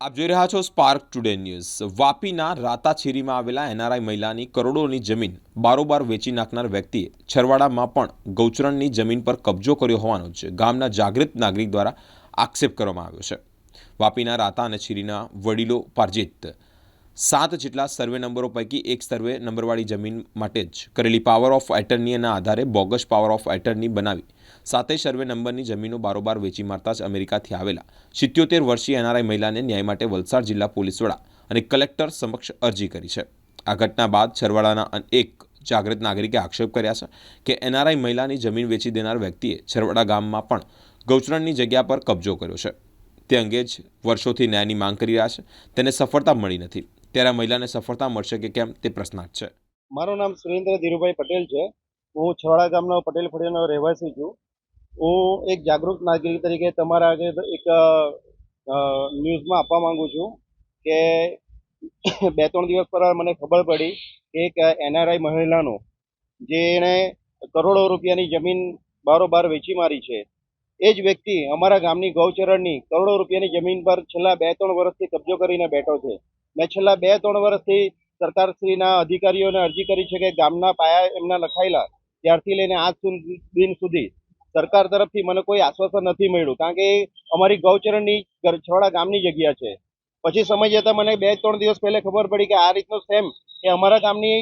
આપ જોઈ રહ્યા છો સ્પાર્ક ટુડે ન્યૂઝ વાપીના રાતાછીરીમાં આવેલા એનઆરઆઈ મહિલાની કરોડોની જમીન બારોબાર વેચી નાખનાર વ્યક્તિએ છરવાડામાં પણ ગૌચરણની જમીન પર કબજો કર્યો હોવાનો જ ગામના જાગૃત નાગરિક દ્વારા આક્ષેપ કરવામાં આવ્યો છે. વાપીના રાતા અને છીરીના વડીલો પાર્જિત સાત જેટલા સર્વે નંબરો પૈકી એક સર્વે નંબરવાળી જમીન માટે જ કરેલી પાવર ઓફ એટર્નીના આધારે બોગસ પાવર ઓફ એટર્ની બનાવી. સાતે સર્વે નંબરની જમીનો બારોબાર વેચી મારતા જ અમેરિકાથી આવેલા. સિત્યોતેર વર્ષીય એનઆરઆઈ મહિલાને ન્યાય માટે વલસાડ જિલ્લા પોલીસ વડા અને કલેક્ટર સમક્ષ અરજી કરી છે. આ ઘટના બાદ છરવાડાના એક જાગૃત નાગરિકે આક્ષેપ કર્યા છે કે એનઆરઆઈ મહિલાની જમીન વેચી દેનાર વ્યક્તિએ છરવાડા ગામમાં પણ ગૌચરણની જગ્યા પર કબજો કર્યો છે. તે અંગે જ વર્ષોથી ન્યાયની માંગ કરી રહ્યા છે. તેને સફળતા મળી નથી. ત્યારે આ મહિલાને સફળતા મળશે કે કેમ તે પ્રશ્નાર્થ છે. મારું નામ સુરેન્દ્ર ધીરુભાઈ પટેલ છે. હું છવાડા ગામનો પટેલ ફળિયાનો રહેવાસી છું. હું એક જાગૃત નાગરિક તરીકે તમારા આગળ એક ન્યૂઝમાં આપવા માંગુ છું કે બે ત્રણ દિવસ પર મને ખબર પડી કે એક એનઆરઆઈ મહિલાનું જેણે કરોડો રૂપિયાની જમીન બારોબાર વેચી મારી છે. એ જ વ્યક્તિ અમારા ગામની ગૌચરણની કરોડો રૂપિયાની જમીન પર છેલ્લા બે ત્રણ વર્ષથી કબજો કરીને બેઠો છે. મેં છેલ્લા બે ત્રણ વર્ષથી સરકારશ્રીના અધિકારીઓને અરજી કરી છે કે ગામના પાયા એમના લખાયેલા ત્યારથી લઈને આજ દિન સુધી સરકાર તરફથી મને કોઈ આશ્વાસન નથી મળ્યું. કારણ કે અમારી ગૌચરણની છવાડા ગામની જગ્યા છે. પછી સમય જતાં મને બે ત્રણ દિવસ પહેલે ખબર પડી કે આ રીતનો સેમ એ અમારા ગામની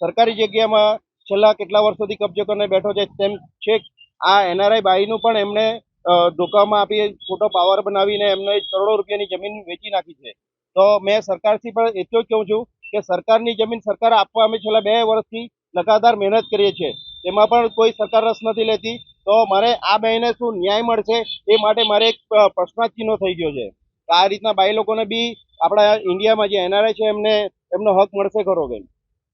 સરકારી જગ્યામાં છેલ્લા કેટલા વર્ષોથી કબજો કરીને બેઠો છે. તેમ છે આ એનઆરઆઈ બાઈનું પણ એમણે અ, ધોકામાં આપી ખોટો પાવર બનાવીને એમને કરોડો રૂપિયાની જમીન વેચી નાખી છે. તો મેં સરકારથી પણ એટલું જ કહું છું કે સરકારની જમીન સરકાર આપવા અમે છેલ્લા બે વર્ષથી લગાતાર મહેનત કરીએ છીએ. તેમાં પણ કોઈ સરકાર રસ નથી લેતી. તો મારે આ બહેને શું ન્યાય મળશે એ માટે મારે એક પ્રશ્નાચિહ્નો થઈ ગયો છે. તો આ રીતના બાઈ લોકોને બી આપણા ઇન્ડિયામાં જે એનઆરઆઈ છે એમને એમનો હક મળશે ખરો બેન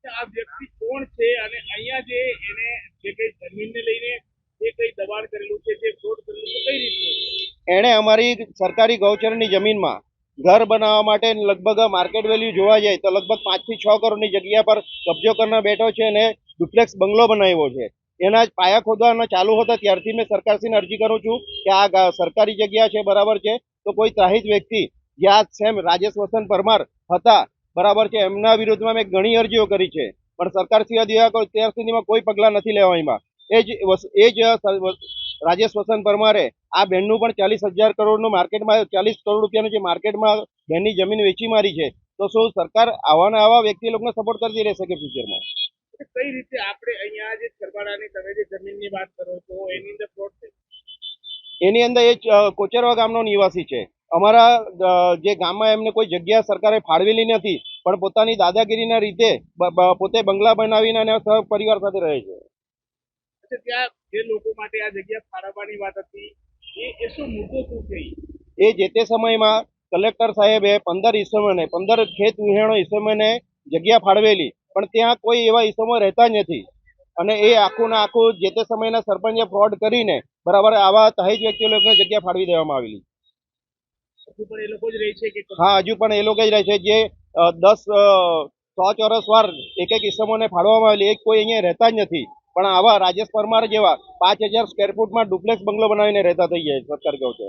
કે આ વ્યક્તિ કોણ છે અને અહીંયા જે એને જે કઈ જમીનને લઈને જે કઈ દબાણ કરેલું છે જે ફ્રોડ કરેલું છે કઈ રીતનું એણે અમારી સરકારી ગૌચરની જમીનમાં ઘર બનાવવા માટે લગભગ માર્કેટ વેલ્યુ જોવા જાય તો લગભગ પાંચથી છ કરોડની જગ્યા પર કબજો કરીને બેઠો છે અને ડુપ્લેક્સ બંગલો બનાવ્યો છે. એના જ પાયા ખોદવાના ચાલુ હતા ત્યારથી મેં સરકારશ્રીને અરજી કરું છું કે આ સરકારી જગ્યા છે, બરાબર છે, તો કોઈ ત્રાહિત વ્યક્તિ જે આ સેમ રાજેશ વસંત પરમાર હતા, બરાબર છે, એમના વિરુદ્ધમાં મેં ઘણી અરજીઓ કરી છે. પણ સરકારશ્રી અધિકાર ત્યાર સુધીમાં કોઈ પગલાં નથી લેવા એમાં એ જ એ જ રાજેશ વસંત પરમારે આ બેનનું પણ ચાલીસ હજાર કરોડનું માર્કેટમાં ચાલીસ કરોડ રૂપિયાનું જે માર્કેટમાં બેનની જમીન વેચી મારી છે તો શું સરકાર આવા ને આવા વ્યક્તિ લોકોને સપોર્ટ કરતી રહેશે કે ફ્યુચરમાં કઈ રીતે આપણે અહીંયા જે સરવાળાની તમે જે જમીનની વાત કરો છો એની અંદર ફ્રોડ છે? એની અંદર એ કોચરવા ગામનો નિવાસી છે. અમારા જે ગામમાં એમને કોઈ જગ્યા સરકારે ફાળવેલી નથી પણ પોતાની દાદાગીરીના રીતે પોતે બંગલા બનાવીને અને સહ પરિવાર સાથે રહે છે. ત્યાં જે લોકો માટે આ જગ્યા ફાળવવાની વાત હતી એ જે તે સમયમાં કલેક્ટર સાહેબે પંદર ઈસમોને પંદર ખેત વિહેણો ઈસમોને જગ્યા ફાળવેલી પણ ત્યાં કોઈ એવા ઈસમો રહેતા જ નથી. અને એ આખું ને આખું જે તે સમયના સરપંચે ફ્રોડ કરીને બરાબર આવા તહેજ વ્યક્તિઓ લોકોને જગ્યા ફાળવી દેવામાં આવેલી. હા હજુ પણ એ લોકો જ રહે છે. જે દસ સો ચોરસ વાર એક એક ઈસમોને ફાળવામાં આવેલી એક કોઈ અહીંયા રહેતા જ નથી. પણ આવા રાજેશ પરમાર જેવા પાંચ હજાર સ્કવેર ફૂટમાં ડુપ્લેક્સ બંગલો બનાવીને રહેતા થઈ જાય સરકાર કહું છે.